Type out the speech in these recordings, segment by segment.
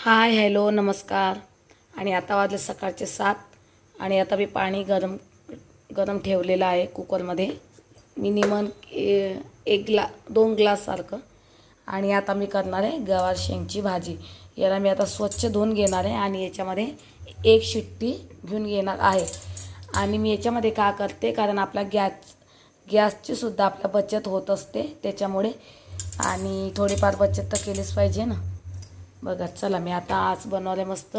Hi hello नमस्कार. आणि आता वाजले सकाळचे सात. आणि आता मी पाणी गरम गरम ठेवलेलं आहे कुकरमध्ये. मिनिमम ए एक ग्ला दोन ग्लाससारखं आणि आता मी करणार आहे गवार शेंगची भाजी. याला मी आता स्वच्छ धुवून घेणार आहे आणि याच्यामध्ये एक शिट्टी घेऊन घेणार आहे. आणि मी याच्यामध्ये का करते? कारण आपला गॅस गॅसची सुद्धा आपल्या बचत होत असते त्याच्यामुळे. आणि थोडीफार बचत तर केलीच पाहिजे ना. बघा चला मी आता आज बनवले मस्त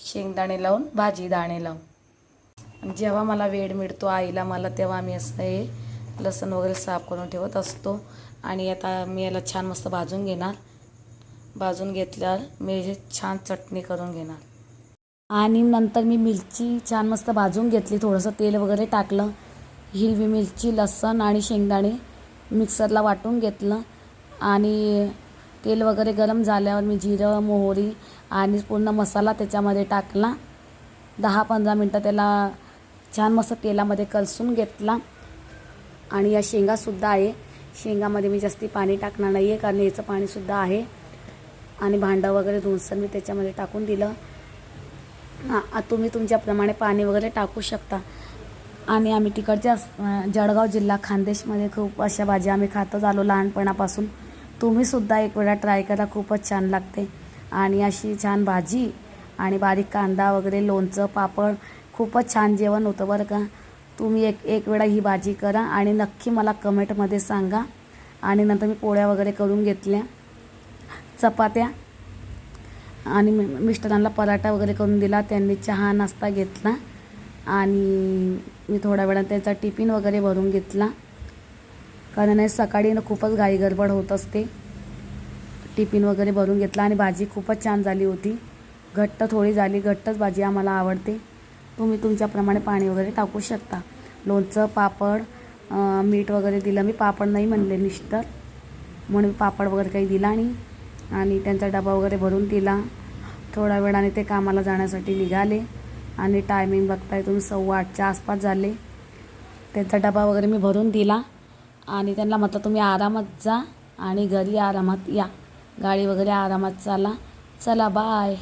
शेंगदाणे लावून भाजी दाणे लावून. जेव्हा मला वेळ मिळतो आईला मला तेव्हा मी असं हे लसण वगैरे साफ करून ठेवत असतो. आणि आता मी याला छान मस्त भाजून घेणार. भाजून घेतल्यावर मी हे छान चटणी करून घेणार. आणि नंतर मी मिरची छान मस्त भाजून घेतली. थोडंसं तेल वगैरे टाकलं. हिरवी मिरची लसण आणि शेंगदाणे मिक्सरला वाटून घेतलं. आणि तेल वगैरे गरम झाल्यावर मी जिरं मोहरी आणि पूर्ण मसाला त्याच्यामध्ये टाकला. दहा पंधरा मिनटं त्याला छान मस्त तेलामध्ये कलसून घेतला. आणि या शेंगासुद्धा आहे. शेंगामध्ये मी जास्ती पाणी टाकणार नाही आहे कारण याचं पाणीसुद्धा आहे. आणि भांडं वगैरे धुनसर मी त्याच्यामध्ये टाकून दिलं. हां तुम्ही तुमच्याप्रमाणे पाणी वगैरे टाकू शकता. आणि आम्ही तिकडच्या जळगाव जिल्हा खानदेशमध्ये खूप अशा भाज्या आम्ही खातच आलो लहानपणापासून. तुम्हीसुद्धा एक वेळा ट्राय करा खूपच छान लागते. आणि अशी छान भाजी आणि बारीक कांदा वगैरे लोणचं पापड खूपच छान जेवण होतं बरं का. तुम्ही एक एक वेळा ही भाजी करा आणि नक्की मला कमेंटमध्ये सांगा. आणि नंतर मी पोळ्या वगैरे करून घेतल्या चपात्या आणि मि मिस्टरांना पराठा वगैरे करून दिला. त्यांनी चहा नाश्ता घेतला आणि मी थोड्या वेळात त्याचा टिफिन वगैरे भरून घेतला. कारण हे सकाळी ना खूपच घाई गडबड होत असते. टिफिन वगैरे भरून घेतला आणि भाजी खूपच छान झाली होती. घट्ट थोडी झाली घट्टच भाजी आम्हाला आवडते. तुम्ही तुमच्याप्रमाणे पाणी वगैरे टाकू शकता. लोणचं पापड मीठ वगैरे दिलं. मी पापड नाही म्हणले मिस्टर. म्हणून पापड वगैरे काही दिला आणि आणि त्यांचा डबा वगैरे भरून दिला. थोड्या वेळाने ते कामाला जाण्यासाठी निघाले. आणि टायमिंग बघताय तुम्ही सव्वा आठच्या आसपास झाले. त्यांचा डबा वगैरे मी भरून दिला. आणि त्यांना म्हटलं तुम्ही आरामात जा आणि घरी आरामात या. गाडी वगैरे आरामात चाला. चला बाय.